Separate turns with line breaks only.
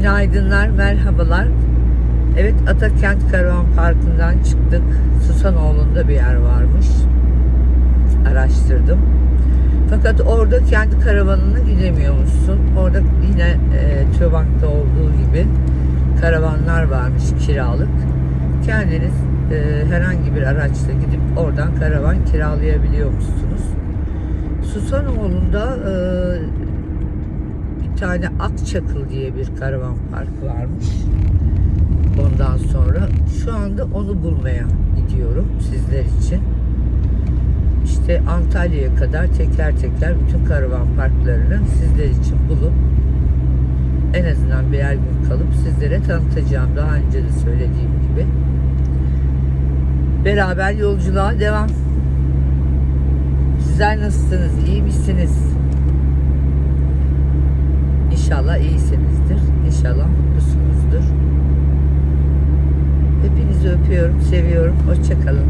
Günaydınlar, merhabalar. Evet, Atakent Karavan Parkı'ndan çıktık. Susanoğlu'nda bir yer varmış. Araştırdım. Fakat orada kendi karavanına gidemiyormuşsun. Orada yine e, Türbank'ta olduğu gibi karavanlar varmış kiralık. Kendiniz e, herhangi bir araçla gidip oradan karavan kiralayabiliyormuşsunuz. Susanoğlu'nda e, tane Akçakıl diye bir karavan parkı varmış. Ondan sonra şu anda onu bulmaya gidiyorum sizler için. İşte Antalya'ya kadar teker teker bütün karavan parklarını sizler için bulup en azından birer gün kalıp sizlere tanıtacağım. Daha önce de söylediğim gibi. Beraber yolculuğa devam. Sizler nasılsınız? İyi misiniz? İnşallah iyisinizdir. İnşallah mutlusunuzdur. Hepinizi öpüyorum, seviyorum. Hoşçakalın.